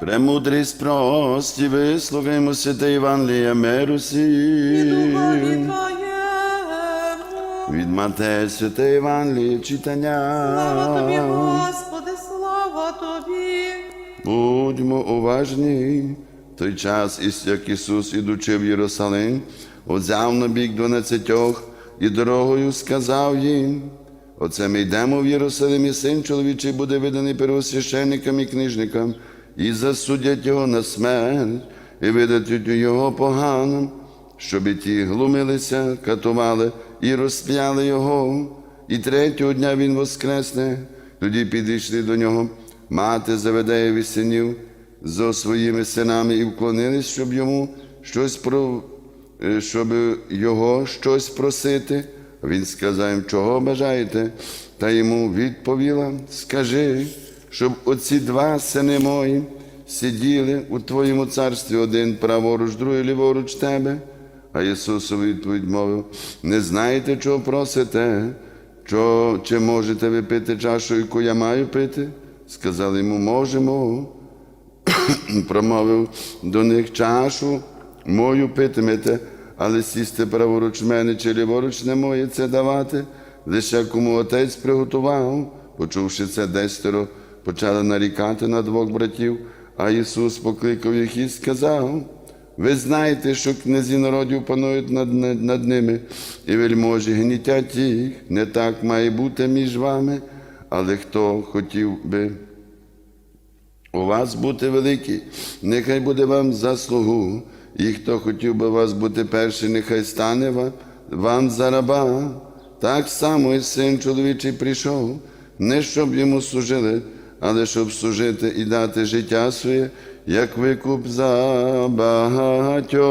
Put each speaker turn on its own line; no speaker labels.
Премудрість прості, вислухаймо святе Євангеліє миру
І
сі.
духові Твоєму.
Від Матея святе Євангеліє
Слава Тобі. Господи, слава Тобі.
Будьмо уважні. Той час, як Ісус, ідучи в Єрусалим, узяв на бік дванадцятьох і дорогою сказав їм, Оце ми йдемо в Єрусалим, і син чоловічий буде виданий первосвященникам і книжникам, і засудять його на смерть, і видадуть його поганим, щоб і ті глумилися, катували і розп'яли його. І третього дня він воскресне. Тоді підійшли до нього мати Заведеєві синів зо своїми синами і вклонились, щоб йому щось про е, щоб його щось просити. Він сказав їм, чого бажаєте? Та йому відповіла: Скажи, щоб оці два сини мої сиділи у твоєму царстві один праворуч, другий ліворуч тебе. А Ісус у відповідь мовив: не знаєте, чого просите? Що, чи можете ви пити чашу, яку я маю пити? Сказали йому, можемо. Промовив до них чашу, мою питимете, але сісти праворуч мене чи ліворуч не моє це давати, лише кому отець приготував. Почувши це, десятеро почали нарікати на двох братів, а Ісус покликав їх і сказав. Ви знаєте, що князі народів панують над, над, ними, і вельможі гнітять їх. Не так має бути між вами, але хто хотів би у вас бути великий, нехай буде вам заслугу, і хто хотів би у вас бути перший, нехай стане вам, вам за раба. Так само і син чоловічий прийшов, не щоб йому служили, але щоб служити і дати життя своє, як викуп за багатьох.